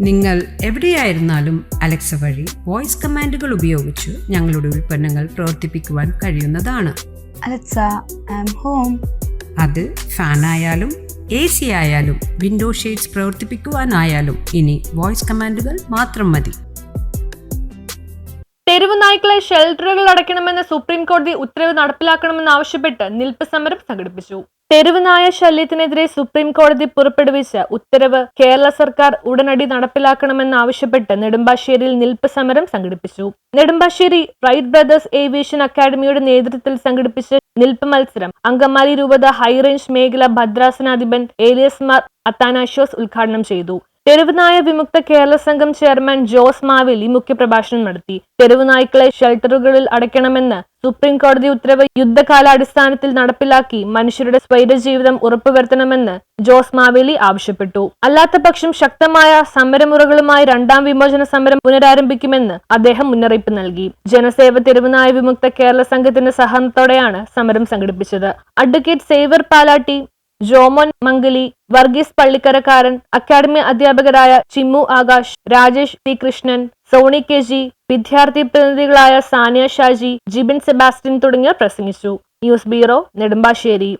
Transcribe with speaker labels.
Speaker 1: നിങ്ങൾ എവിടെയായിരുന്നാലും അലക്സ വഴി വോയിസ് കമാൻഡുകൾ ഉപയോഗിച്ച് ഞങ്ങളുടെ ഉൽപ്പന്നങ്ങൾ പ്രവർത്തിപ്പിക്കുവാൻ കഴിയുന്നതാണ്.
Speaker 2: Alexa, I'm home.
Speaker 1: അത് ഫാനായാലും എ സി ആയാലും വിൻഡോ ഷെയ്ഡ്സ് പ്രവർത്തിപ്പിക്കുവാനായാലും ഇനി വോയിസ് കമാൻഡുകൾ മാത്രം മതി.
Speaker 3: തെരുവ് നായ്ക്കളെ ഷെൽട്ടറുകൾ അടയ്ക്കണമെന്ന സുപ്രീം കോടതി ഉത്തരവ് നടപ്പിലാക്കണമെന്ന് ആവശ്യപ്പെട്ട് നിൽപ്പ് സമരം സംഘടിപ്പിച്ചു. തെരുവ് നായ ശല്യത്തിനെതിരെ സുപ്രീം കോടതി പുറപ്പെടുവിച്ച ഉത്തരവ് കേരള സർക്കാർ ഉടനടി നടപ്പിലാക്കണമെന്ന് ആവശ്യപ്പെട്ട് നെടുമ്പാശ്ശേരിയിൽ നിൽപ്പ് സമരം സംഘടിപ്പിച്ചു. നെടുമ്പാശ്ശേരി റൈറ്റ് ബ്രദേഴ്സ് ഏവിയേഷൻ അക്കാദമിയുടെ നേതൃത്വത്തിൽ സംഘടിപ്പിച്ച നിൽപ്പ് മത്സരം അങ്കമാലി രൂപത ഹൈറേഞ്ച് മേഖല ഭദ്രാസനാധിപൻ ഏലിയസ് മാർ അത്താനാഷ്യോസ് ഉദ്ഘാടനം ചെയ്തു. തെരുവുനായ വിമുക്ത കേരള സംഘം ചെയർമാൻ ജോസ് മാവേലി മുഖ്യപ്രഭാഷണം നടത്തി. തെരുവുനായ്ക്കളെ ഷെൽട്ടറുകളിൽ അടയ്ക്കണമെന്ന് സുപ്രീം കോടതി ഉത്തരവ് യുദ്ധകാലാടിസ്ഥാനത്തിൽ നടപ്പിലാക്കി മനുഷ്യരുടെ സ്വൈര ജീവിതം ഉറപ്പുവരുത്തണമെന്ന് ജോസ് മാവേലി ആവശ്യപ്പെട്ടു. അല്ലാത്തപക്ഷം ശക്തമായ സമരമുറകളുമായി രണ്ടാം വിമോചന സമരം പുനരാരംഭിക്കുമെന്ന് അദ്ദേഹം മുന്നറിയിപ്പ് നൽകി. ജനസേവ തെരുവുനായ വിമുക്ത കേരള സംഘത്തിന്റെ സഹനത്തോടെയാണ് സമരം സംഘടിപ്പിച്ചത്. Advocate Xavier Palatty Jomon Mangali Varghese Pallikkarakkaran academy അധ്യാപകരായ Chimmu Akash Rajesh C Krishnan Soni K G വിദ്യാർത്ഥി പ്രതിനിധികളായ സാനിയ ഷാജി ജിബിൻ സെബാസ്റ്റ്യൻ തുടങ്ങിയവർ പ്രസംഗിച്ചു. News bureau Nedumbassery.